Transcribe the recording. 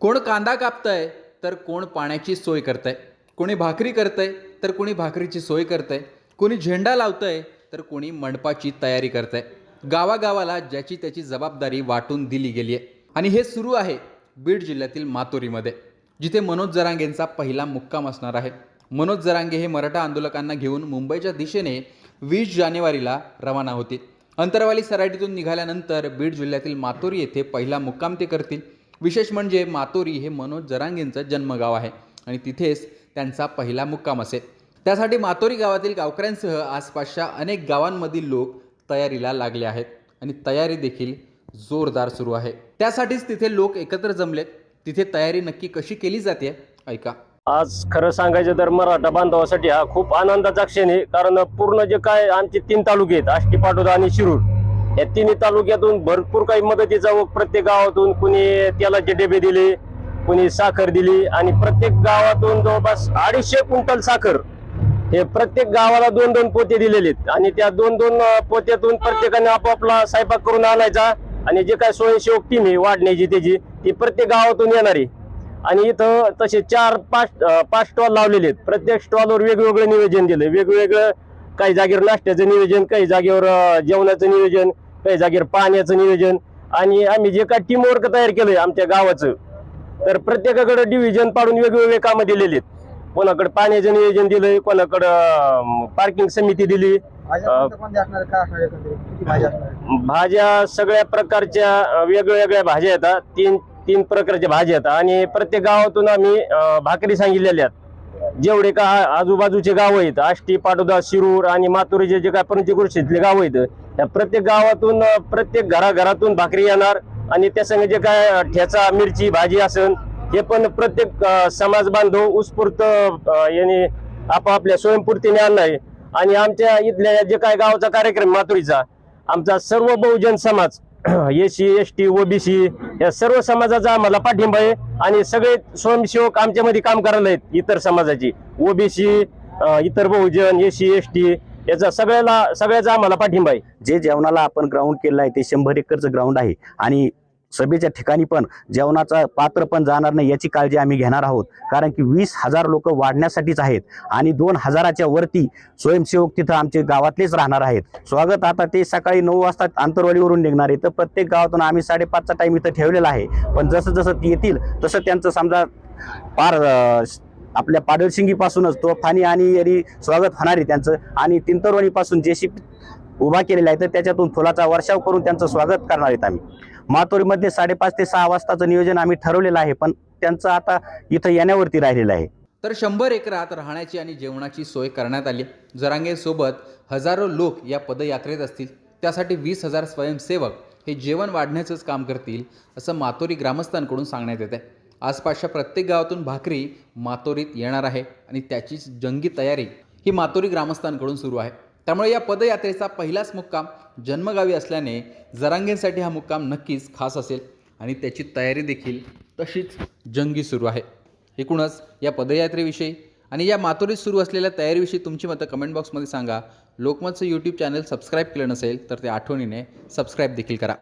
कोण कांदा कापतंय तर कोण पाण्याची सोय करतंय. कोणी भाकरी करतंय तर कोणी भाकरीची सोय करतंय. कोणी झेंडा लावतंय तर कोणी मंडपाची तयारी करतंय. गावागावाला ज्याची त्याची जबाबदारी वाटून दिली गेली आहे आणि हे सुरू आहे बीड जिल्ह्यातील मातोरीमध्ये जिथे मनोज जरांगेंचा पहिला मुक्काम असणार आहे. मनोज जरांगे हे मराठा आंदोलकांना घेऊन मुंबईच्या दिशेने वीस जानेवारीला रवाना होतील. अंतरवाली सराटीतून निघाल्यानंतर बीड जिल्ह्यातील मातोरी येथे पहिला मुक्काम ते करतील. विशेष म्हणजे मातोरी हे मनोज जरांगेंचं जन्मगाव आहे आणि तिथेच त्यांचा पहिला मुक्काम असेल त्यासाठी मातोरी गावातील गावकऱ्यांसह आसपासच्या अनेक गावांमधील लोक तयारीला लागले आहेत आणि तयारी देखील जोरदार सुरू आहे. त्यासाठीच तिथे लोक एकत्र जमलेत. तिथे तयारी नक्की कशी केली जाते ऐका. आज खरं सांगायचं तर मराठा बांधवासाठी हा खूप आनंदाचा क्षण आहे. कारण पूर्ण जे काय आमचे तीन तालुके आहेत आष्टी पाटोदा आणि शिरूर या तिन्ही तालुक्यातून भरपूर काही मदतीचा व प्रत्येक गावातून कुणी तेलाचे डबे दिले कुणी साखर दिली आणि प्रत्येक गावातून जवळपास अडीचशे क्विंटल साखर हे प्रत्येक गावाला दोन दोन पोते दिलेले आहेत. आणि त्या दोन दोन पोत्यातून प्रत्येकाने आपापला स्वयंपाक करून आणायचा आणि जे काय स्वयंसेवक टीम आहे वाढण्याची त्याची ती प्रत्येक गावातून येणार आहे. आणि इथं तसे चार पाच पाच स्टॉल लावलेले आहेत. प्रत्येक स्टॉलवर वेगवेगळं नियोजन दिलं वेगवेगळं काही जागेवर नाश्त्याचं नियोजन काही जागेवर जेवणाचं नियोजन काही जागेवर पाण्याचं नियोजन. आणि आम्ही जे काय टीम वर्क तयार केलंय आमच्या गावाचं तर प्रत्येकाकडे डिव्हिजन पाडून वेगवेगळे कामं दिलेली आहेत. कोणाकडे पाण्याचं नियोजन दिलंय कोणाकडं पार्किंग समिती दिली. भाज्या सगळ्या प्रकारच्या वेगवेगळ्या भाज्या येतात तीन तीन प्रकारच्या भाज्या येतात आणि प्रत्येक गावातून आम्ही भाकरी सांगितलेल्या आहेत. जेवढे का आजूबाजूचे गाव आहेत आष्टी पाटोदा शिरूर आणि मातुरीचे जे काय पंचकृषीतले गाव आहेत त्या प्रत्येक गावातून प्रत्येक घराघरातून भाकरी येणार आणि त्या संग जे काय ठेचा मिरची भाजी असेल हे पण प्रत्येक समाज बांधव उत्स्फूर्त याने आपापल्या स्वयंपूर्तीने आणणार आहे आणि आमच्या इथल्या जे काय गावचा कार्यक्रम मातुरीचा आमचा सर्व बहुजन समाज S C S T OBC या सर्व समाजाचा आम्हाला पाठिंबा आहे आणि सगळे स्वयंसेवक आमच्यामध्ये काम करायला आहेत इतर समाजाची. ओबीसी इतर बहुजन एस सी एस टी याचा सगळ्याला सगळ्याचा आम्हाला पाठिंबा आहे. जे जेवणाला आपण ग्राउंड केलं आहे ते शंभर एकरचं ग्राउंड आहे आणि सभेच्या ठिकाणी पण जेवणाचा पात्र पण जाणार नाही याची काळजी आम्ही घेणार आहोत. कारण की वीस हजार लोक वाढण्यासाठीच आहेत आणि दोन हजाराच्या वरती स्वयंसेवक तिथं आमचे गावातलेच राहणार आहेत. स्वागत आता ते सकाळी नऊ वाजता आंतरवालीवरून निघणार आहे. तर प्रत्येक गावातून आम्ही साडेपाचचा टाईम इथं ठेवलेला आहे. पण जसं जसं ते येतील तसं त्यांचं समजा पार आपल्या पाडळशिंगीपासूनच तोफानी आणि यरी स्वागत होणार आहे त्यांचं. आणि तिंतरवणीपासून जेशी उभा केलेला आहे तर त्याच्यातून फुलाचा वर्षाव करून त्यांचं स्वागत करणार आहेत आम्ही. मातोरीमध्ये साडेपाच ते सहा वाजताचं नियोजन आम्ही ठरवलेलं आहे पण त्यांचं आता इथं येण्यावरती राहिलेलं आहे. तर शंभर एकरात राहण्याची आणि जेवणाची सोय करण्यात आली. जरांगेसोबत हजारो लोक या पदयात्रेत असतील. त्यासाठी वीस हजार स्वयंसेवक हे जेवण वाढण्याचंच काम करतील असं मातोरी ग्रामस्थांकडून सांगण्यात येत आहे आसपासच्या प्रत्येक गावातून भाकरी मातोरीत येणार आहे आणि त्याचीच जंगी तयारी ही मातोरी ग्रामस्थांकडून सुरू आहे. त्यामुळे या पदयात्रेचा पहिलाच मुक्काम जन्मगावी असल्याने जरांगेंसाठी हा मुक्काम नक्कीच खास असेल आणि त्याची तयारी देखील तशीच जंगी सुरू आहे. एकूणच या पदयात्रेविषयी आणि या मातोरीत सुरू असलेल्या तयारीविषयी तुमची मतं कमेंट बॉक्समध्ये सांगा. लोकमतचं यूट्यूब चॅनल सबस्क्राईब केलं नसेल तर ते आठवणीने सबस्क्राईब देखील करा.